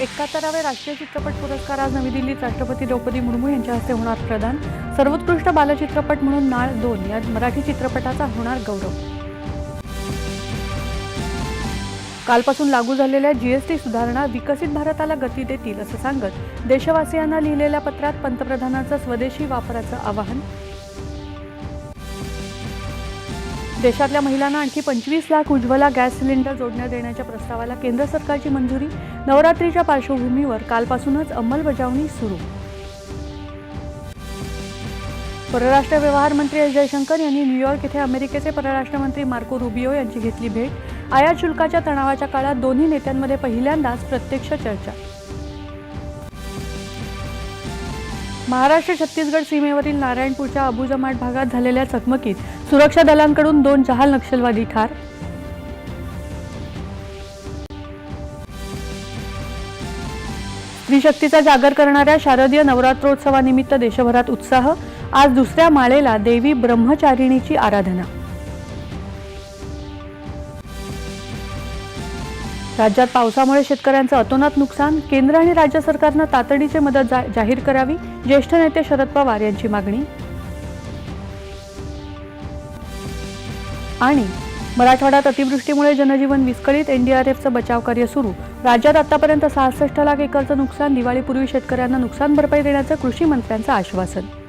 एकाहत्तराव्या राष्ट्रीय चित्रपट पुरस्कार आज नवी दिल्लीत राष्ट्रपती द्रौपदी मुर्मू यांच्या हस्ते होणार प्रदान. सर्वोत्कृष्ट बालचित्रपट म्हणून नाळ दोन या मराठी चित्रपटाचा होणार गौरव. कालपासून लागू झालेल्या जीएसटी सुधारणा विकसित भारताला गती देतील असं सांगत देशवासियांना लिहिलेल्या पत्रात पंतप्रधानांचं स्वदेशी वापराचं आवाहन देशातल्या महिलांना आणखी पंचवीस लाख उज्ज्वला गॅस सिलेंडर जोडण्यात देण्याच्या प्रस्तावाला केंद्र सरकारची मंजुरी. नवरात्रीच्या पार्श्वभूमीवर कालपासूनच अंमलबजावणी सुरू. परराष्ट्र व्यवहार मंत्री एस जयशंकर यांनी न्यूयॉर्क येथे अमेरिकेचे परराष्ट्र मंत्री मार्को रुबिओ यांची घेतली भेट. आयात शुल्काच्या तणावाच्या काळात दोन्ही नेत्यांमध्ये पहिल्यांदाच प्रत्यक्ष चर्चा. महाराष्ट्र छत्तीसगड सीमेवरील नारायणपूरच्या अबुजमाट भागात झालेल्या चकमकीत सुरक्षा दलांकडून दोन जहाल नक्षलवादी ठार. स्त्रीशक्तीचा जागर करणाऱ्या शारदीय नवरात्रोत्सवानिमित्त देशभरात उत्साह. आज दुसऱ्या माळेला देवी ब्रह्मचारिणीची आराधना. राज्यात पावसामुळे शेतकऱ्यांचं अतोनात नुकसान केंद्र आणि राज्य सरकारनं तातडीची मदत जा- जाहीर करावी ज्येष्ठ नेते शरद पवार यांची मागणी. आणि मराठवाड्यात अतिवृष्टीमुळे जनजीवन विस्कळीत एनडीआरएफचं बचाव कार्य सुरू. राज्यात आतापर्यंत सहासष्ट लाख एकरचं नुकसान दिवाळीपूर्वी शेतकऱ्यांना नुकसान भरपाई देण्याचं कृषी मंत्र्यांचं आश्वासन.